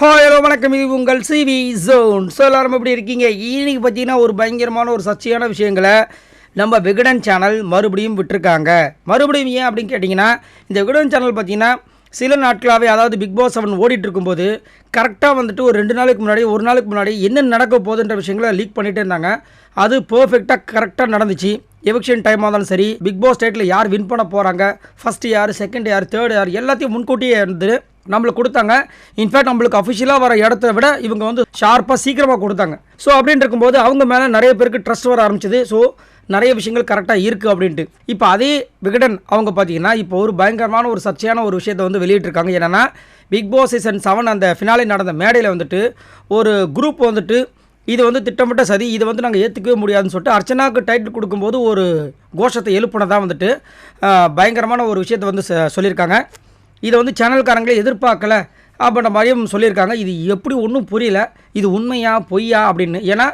Hi hello வணக்கம். இது உங்கள் சிவி ஜோன் ஸோ எல்லாரும் எப்படி இருக்கீங்க? இன்னைக்கு பார்த்தீங்கன்னா ஒரு பயங்கரமான ஒரு சர்ச்சையான விஷயங்களை நம்ம விகடன் சேனல் மறுபடியும் விட்டுருக்காங்க. மறுபடியும் ஏன் அப்படின்னு கேட்டிங்கன்னா இந்த விகடன் சேனல் பார்த்தீங்கன்னா சில நாட்களாகவே அதாவது பிக் பாஸ் செவன் ஓடிட்டு இருக்கும்போது கரெக்டாக வந்துட்டு ஒரு ரெண்டு நாளுக்கு முன்னாடி ஒரு நாளுக்கு முன்னாடி என்ன நடக்க போகுதுன்ற விஷயங்களை லீக் பண்ணிகிட்டே இருந்தாங்க. அது பர்ஃபெக்டாக கரெக்டாக நடந்துச்சு. எவிக்ஷன் டைமாக இருந்தாலும் சரி பிக் பாஸ் ஸ்டேட்டில் யார் வின் பண்ண போகிறாங்க ஃபஸ்ட்டு யார் செகண்ட் யார் தேர்ட் யார் எல்லாத்தையும் முன்கூட்டியே இருந்து நம்மளுக்கு கொடுத்தாங்க. இன்ஃபேக்ட் நம்மளுக்கு அஃபிஷியலாக வர இடத்த விட இவங்க வந்து ஷார்ப்பாக சீக்கிரமாக கொடுத்தாங்க. ஸோ அப்படின்னு இருக்கும்போது அவங்க மேலே நிறைய பேருக்கு ட்ரஸ்ட் வர ஆரம்பிச்சது. ஸோ நிறைய விஷயங்கள் கரெக்டாக இருக்குது அப்படின்ட்டு. இப்போ அதே விகடன் அவங்க பார்த்தீங்கன்னா இப்போ ஒரு பயங்கரமான ஒரு சர்ச்சையான ஒரு விஷயத்தை வந்து வெளியிட்டிருக்காங்க. என்னென்னா பிக் பாஸ் சீசன் செவன் அந்த ஃபினாலே நடந்த மேடையில் வந்துட்டு ஒரு குரூப் வந்துட்டு இது வந்து திட்டமிட்ட சதி இதை வந்து நாங்கள் ஏற்றுக்கவே முடியாதுன்னு சொல்லிட்டு அர்ச்சனாவுக்கு டைட்டில் கொடுக்கும்போது ஒரு கோஷத்தை எழுப்புனதாக வந்துட்டு பயங்கரமான ஒரு விஷயத்தை வந்து ச- சொல்லியிருக்காங்க. இதை வந்து சேனல்காரங்களே எதிர்பார்க்கல அப்படின்ற மாதிரியும் சொல்லியிருக்காங்க. இது எப்படி ஒன்றும் புரியல. இது உண்மையா பொய்யா அப்படின்னு. ஏன்னா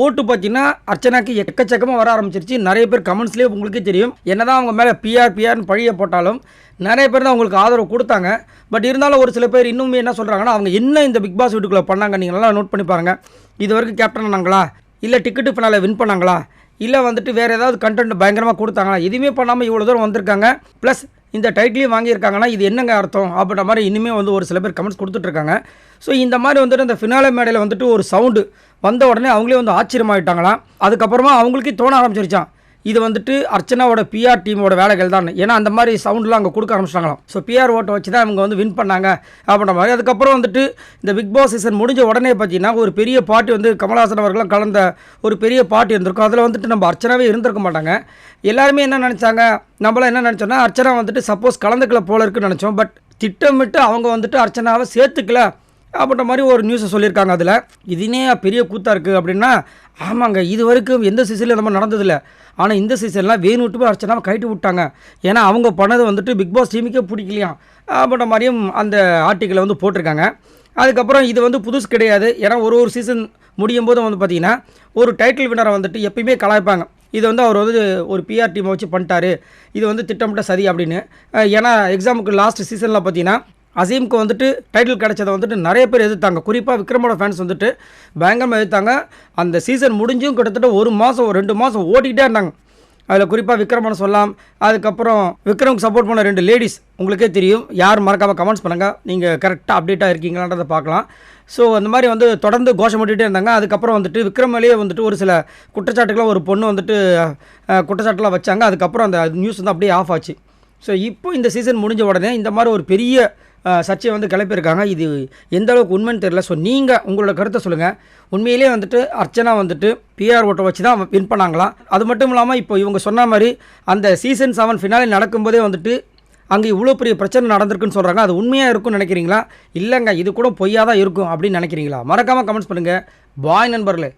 ஓட்டு பார்த்தீங்கன்னா அர்ச்சனாக்கு எக்கச்சக்கமாக வர ஆரம்பிச்சிருச்சு. நிறைய பேர் கமெண்ட்ஸ்லேயே உங்களுக்கே தெரியும். என்னதான் அவங்க மேலே பிஆர் பிஆர்னு பழிய போட்டாலும் நிறைய பேர் தான் அவங்களுக்கு ஆதரவு கொடுத்தாங்க. பட் இருந்தாலும் ஒரு சில பேர் இன்னுமே என்ன சொல்கிறாங்கன்னா அவங்க என்ன இந்த பிக் பாஸ் வீட்டுக்குள்ளே பண்ணாங்க நீங்கள் நல்லா நோட் பண்ணி பாருங்கள் இது வரைக்கும் கேப்டன் ஆனாங்களா? இல்லை டிக்கெட்டு ஃபினால வின் பண்ணாங்களா? இல்லை வந்துட்டு வேறு ஏதாவது கண்டென்ட் பயங்கரமாக கொடுத்தாங்களா? எதுவுமே பண்ணாமல் இவ்வளோ தூரம் வந்திருக்காங்க. ப்ளஸ் இந்த டைட்டிலையும் வாங்கியிருக்காங்கன்னா இது என்னங்க அர்த்தம் அப்படின்ற மாதிரி இனிமேல் வந்து ஒரு சில பேர் கமெண்ட்ஸ் கொடுத்துட்ருக்காங்க. ஸோ இந்த மாதிரி வந்துட்டு அந்த ஃபினாலே மேடையில் வந்துட்டு ஒரு சவுண்டு வந்த உடனே அவங்களே வந்து ஆச்சரியமாயிட்டாங்களாம். அதுக்கப்புறமா அவங்களுக்கே தோண ஆரம்பிச்சிருச்சான் இது வந்துட்டு அர்ச்சனாவோட பிஆர் டீமோட வேலைகள் தான் ஏன்னா அந்த மாதிரி சவுண்ட்லாம் அங்கே கொடுக்க ஆரம்பிச்சிட்டாங்களாம். ஸோ பிஆர் ஓட்டை வச்சு தான் இவங்க வந்து வின் பண்ணாங்க அப்படின்ற மாதிரி. அதுக்கப்புறம் வந்துட்டு இந்த பிக் பாஸ் சீசன் முடிஞ்ச உடனே பார்த்தீங்கன்னா ஒரு பெரிய பாட்டி வந்து கமல்ஹாசன் அவர்களும் கலந்த ஒரு பெரிய பாட்டி இருந்திருக்கும் அதில் வந்துட்டு நம்ம அர்ச்சனாவே இருந்திருக்க மாட்டாங்க. எல்லாருமே என்ன நினச்சாங்க? நம்மளாம் என்ன நினச்சோன்னா அர்ச்சனா வந்துட்டு சப்போஸ் கலந்துக்கல போல இருக்குன்னு நினச்சோம். பட் திட்டமிட்டு அவங்க வந்துட்டு அர்ச்சனாவை சேர்த்துக்கல. அப்படின்ற மாதிரி ஒரு நியூஸை சொல்லியிருக்காங்க அதில். இதுனே பெரிய கூத்தாக இருக்குது அப்படின்னா ஆமாங்க இது வரைக்கும் எந்த சீசனில் இந்த மாதிரி நடந்ததில்ல. ஆனால் இந்த சீசன்லாம் வேணும் விட்டு போய் அர்ச்சனாவை கைட்டு விட்டாங்க. ஏன்னா அவங்க பண்ணது வந்துட்டு பிக் பாஸ் டீமுக்கே பிடிக்கலையாம் அப்படின்ற மாதிரியும் அந்த ஆர்டிக்கலை வந்து போட்டிருக்காங்க. அதுக்கப்புறம் இது வந்து புதுசு கிடையாது. ஏன்னா ஒரு ஒரு சீசன் முடியும் போது வந்து பார்த்திங்கன்னா ஒரு டைட்டில் வினரை வந்துட்டு எப்பயுமே கலாய்ப்பாங்க. இது வந்து அவர் வந்து ஒரு பிஆர் டீமை வச்சு பண்ணிட்டாரு. இது வந்து திட்டமிட்ட சதி அப்படின்னு. ஏன்னா எக்ஸாமுக்கு லாஸ்ட் சீசனில் பார்த்தீங்கன்னா அசீம்க்கு வந்துட்டு டைட்டில் கிடைச்சதை வந்துட்டு நிறைய பேர் எதிர்த்தாங்க. குறிப்பாக விக்ரமோட ஃபேன்ஸ் வந்துட்டு பயங்கரமாக எதிர்த்தாங்க. அந்த சீசன் முடிஞ்சும் கிட்டத்தட்ட ஒரு மாதம் ஒரு ரெண்டு மாதம் ஓட்டிக்கிட்டே இருந்தாங்க. அதில் குறிப்பாக விக்ரமனை சொல்லலாம் அதுக்கப்புறம் விக்ரமுக்கு சப்போர்ட் பண்ண ரெண்டு லேடிஸ் உங்களுக்கே தெரியும். யார் மறக்காமல் கமெண்ட்ஸ் பண்ணுங்கள் நீங்கள் கரெக்டாக அப்டேட்டாக இருக்கீங்களான்றதை பார்க்கலாம். ஸோ அந்த மாதிரி வந்து தொடர்ந்து கோஷம் போட்டுகிட்டே இருந்தாங்க. அதுக்கப்புறம் வந்துட்டு விக்ரமலேயே வந்துட்டு ஒரு சில குற்றச்சாட்டுக்கெலாம் ஒரு பொண்ணு வந்துட்டு குற்றச்சாட்டுலாம் வச்சாங்க. அதுக்கப்புறம் அந்த நியூஸ் வந்து அப்படியே ஆஃப் ஆச்சு. ஸோ இப்போ இந்த சீசன் முடிஞ்ச உடனே இந்த மாதிரி ஒரு பெரிய சர்ச்சையை வந்து கிளப்பியிருக்காங்க. இது எந்த அளவுக்கு உண்மைன்னு தெரியல. ஸோ நீங்கள் உங்களோட கருத்தை சொல்லுங்கள் உண்மையிலேயே வந்துட்டு அர்ச்சனா வந்துட்டு பிஆர் ஓட்டை வச்சு தான் வின் பண்ணாங்களாம் அது மட்டும் இல்லாமல் இப்போ இவங்க சொன்ன மாதிரி அந்த சீசன் செவன் ஃபினாலே நடக்கும்போதே வந்துட்டு அங்கே இவ்வளோ பெரிய பிரச்சனை நடந்திருக்குன்னு சொல்கிறாங்க அது உண்மையாக இருக்கும்னு நினைக்கிறீங்களா? இல்லைங்க இது கூட பொய்யாக தான் இருக்கும் அப்படின்னு நினைக்கிறீங்களா? மறக்காமல் கமெண்ட்ஸ் பண்ணுங்கள் பாய் நண்பர்களே.